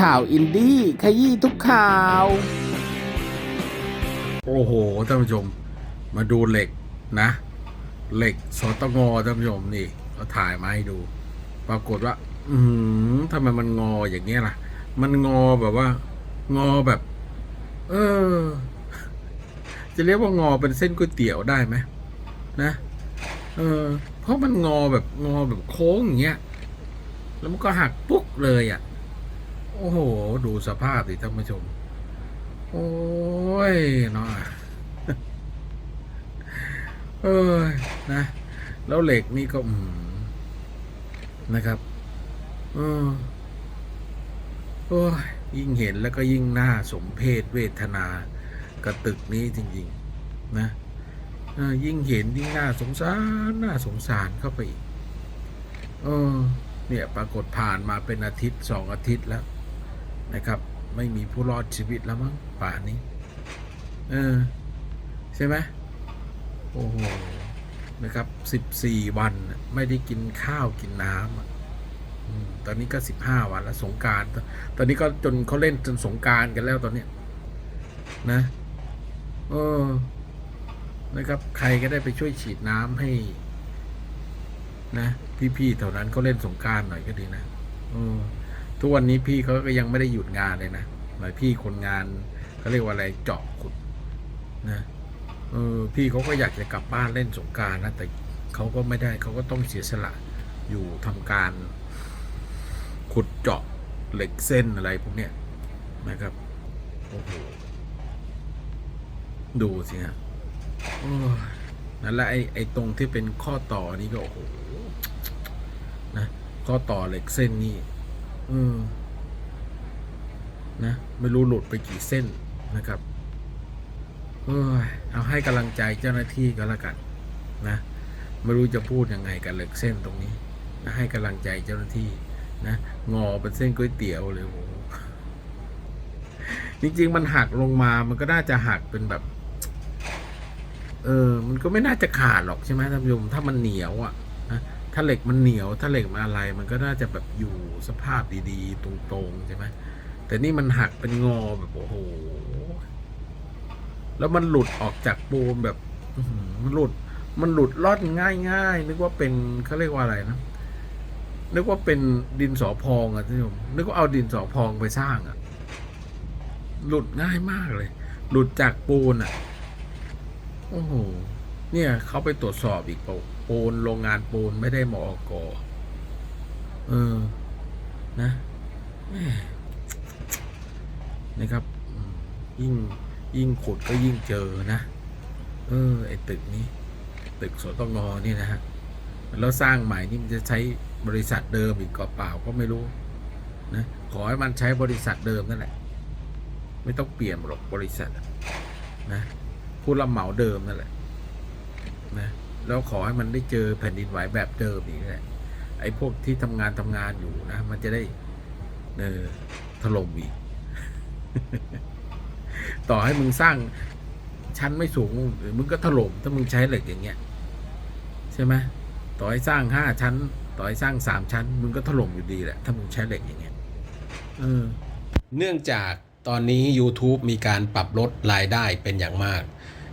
ข่าวอินดี้ขยี้ทุกข่าว โอ้โหท่านผู้ชม มาดูเหล็กนะ เหล็กสตงท่านผู้ชมนี่เขาถ่ายมาให้ดู ปรากฏว่า อืมทำไมมันงออย่างเงี้ยล่ะ มันงอแบบว่า งอแบบ เออ จะเรียกว่างอเป็นเส้นก๋วยเตี๋ยวได้ไหมนะเออ เพราะมันงอแบบงอแบบโค้งอย่างเงี้ย แล้วมันก็หักปุ๊กเลยอะ โอ้โห ดูสภาพสิท่านผู้ชม โอ้ยเนาะเอ้ยนะ แล้วเหล็กนี่ก็อืนะครับเออโอ้ยยิ่งเห็นแล้วก็ยิ่งน่าสมเพศเวทนากระตึกนี้จริง ๆ นะยิ่งเห็นยิ่งน่าสงสารน่าสงสารเข้าไปอีกเออเนี่ยปรากฏผ่านมาเป็นอาทิตย์สองอาทิตย์แล้ว นะครับ ไม่มีผู้รอดชีวิตแล้วมั้งป่านี้ เออ ใช่ไหมโอ้โหนะครับสิบสี่วันไม่ได้กินข้าวกินน้ำอตอนนี้ก็สิบห้าวันแล้วสงการตอนนี้ก็จนเขาเล่นจนสงการกันแล้วตอนเนี้ยนะเออนะครับ ใครก็ได้ไปช่วยฉีดน้ำให้ นะ พี่ๆแถวนั้นเขาเล่นสงการหน่อยก็ดีนะเออ ทุกวันนี้พี่เขาก็ยังไม่ได้หยุดงานเลยนะหมายพี่คนงานเขาเรียกว่าอะไรเจาะขุดนะเออพี่เขาก็อยากจะกลับบ้านเล่นสงการนะแต่เขาก็ไม่ได้เขาก็ต้องเสียสละอยู่ทำการ ขุดเจาะเหล็กเส้นอะไรพวกเนี้ยนะครับโอ้โหดูสิฮะนั่นแหละไอ้ไอ้ตรงที่เป็นข้อต่อนี่ก็โอ้โหนะข้อต่อเหล็กเส้นนี่ ออนะไม่รู้หลุดไปกี่เส้นนะครับเออเอาให้กำลังใจเจ้าหน้าที่ก็แล้วกัน นะไม่รู้จะพูดยังไงกับเหล็กเส้นตรงนี้นะให้กำลังใจเจ้าหน้าที่นะงอเป็นเส้นก๋วยเตี๋ยวเลยโอ้โหจริง ๆ มันหักลงมา มันก็น่าจะหักเป็นแบบ เออ มันก็ไม่น่าจะขาดหรอกใช่ไหมท่านผู้ชมถ้ามันเหนียวอะนะ ถ้าเหล็กมันเหนียวถ้าเหล็กมันอะไรมันก็น่าจะแบบอยู่สภาพดีๆ ตรงๆใช่ไหมแต่นี่มันหักเป็นงอแบบโอ้โหแล้วมันหลุดออกจากปูนแบบมันหลุด มันหลุดลอนง่ายๆนึกว่าเป็นเขาเรียกว่าอะไรนะนึกว่าเป็นดินสอพองอะท่านผู้ชมนึกว่าเอาดินสอพองไปสร้างอะหลุดง่ายมากเลย หลุดจากปูนอะ โอ้โห เนี่ยเขาไปตรวจสอบอีกเปล่าปูนโรงงานปูนไม่ได้มอกเออ นะนะครับ ยิ่งยิ่งขุดก็ยิ่งเจอนะ เออ ไอ้ตึกนี้ ตึกสตงนี่นะฮะ แล้วสร้างใหม่นี่มันจะใช้บริษัทเดิมอีกก็เปล่าก็ไม่รู้ นะ ขอให้มันใช้บริษัทเดิมนั่นแหละ ไม่ต้องเปลี่ยนหรอกบริษัทนะผู้รับเหมาเดิมนั่นแหละ นะแล้วขอให้มันได้เจอแผ่นดินไหวแบบเดิมอีกแหละไอ้พวกที่ทำงานทำงานอยู่นะ มันจะได้เออถล่มอีก ต่อให้มึงสร้างชั้นไม่สูงหรือมึงก็ถล่มถ้ามึงใช้เหล็กอย่างเงี้ยใช่ไหมต่อให้สร้างห้าชั้น ต่อให้สร้างสามชั้น มึงก็ถล่มอยู่ดีแหละถ้ามึงใช้เหล็กอย่างเงี้ยเออเนื่องจากตอนนี้ YouTube มีการปรับลดรายได้เป็นอย่างมาก